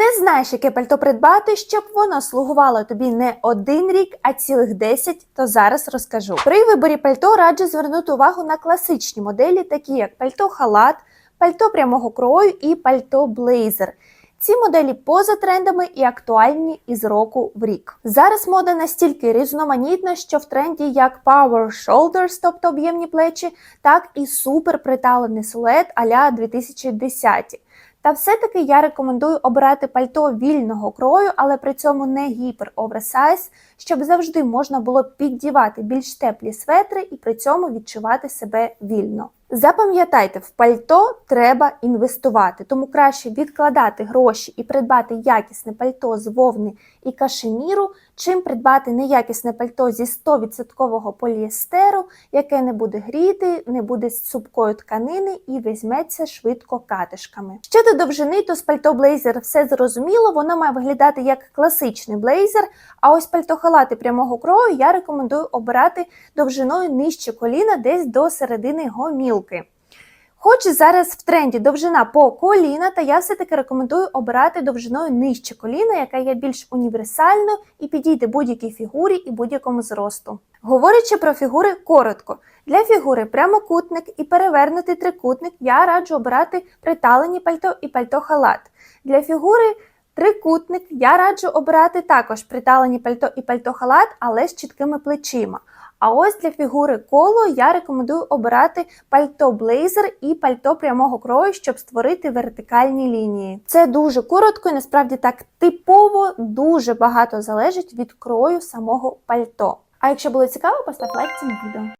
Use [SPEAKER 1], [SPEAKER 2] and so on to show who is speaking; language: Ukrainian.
[SPEAKER 1] Не знаєш, яке пальто придбати, щоб воно слугувало тобі не один рік, а цілих 10, то зараз розкажу. При виборі пальто раджу звернути увагу на класичні моделі, такі як пальто халат, пальто прямого крою і пальто блейзер. Ці моделі поза трендами і актуальні із року в рік. Зараз мода настільки різноманітна, що в тренді як Power Shoulders, тобто об'ємні плечі, так і супер приталений силует а-ля 2010. Та все-таки я рекомендую обирати пальто вільного крою, але при цьому не гіпер оверсайз, щоб завжди можна було піддівати більш теплі светри і при цьому відчувати себе вільно. Запам'ятайте, в пальто треба інвестувати, тому краще відкладати гроші і придбати якісне пальто з вовни і кашеміру, чим придбати неякісне пальто зі 100% поліестеру, яке не буде гріти, не буде з цупкої тканини і візьметься швидко катишками. Щодо довжини, то з пальто блейзер все зрозуміло, воно має виглядати як класичний блейзер. А ось пальто халати прямого крою я рекомендую обирати довжиною нижче коліна, десь до середини гомілки. Хоч зараз в тренді довжина по коліна, та я все-таки рекомендую обирати довжиною нижче коліна, яка є більш універсальною і підійде будь-якій фігурі і будь-якому зросту. Говорячи про фігури коротко, для фігури прямокутник і перевернутий трикутник я раджу обирати приталені пальто і пальто халат. Для фігури трикутник я раджу обирати також приталені пальто і пальто халат, але з чіткими плечима. А ось для фігури коло я рекомендую обирати пальто блейзер і пальто прямого крою, щоб створити вертикальні лінії. Це дуже коротко і насправді так типово дуже багато залежить від крою самого пальто. А якщо було цікаво, постав лайк цьому відео.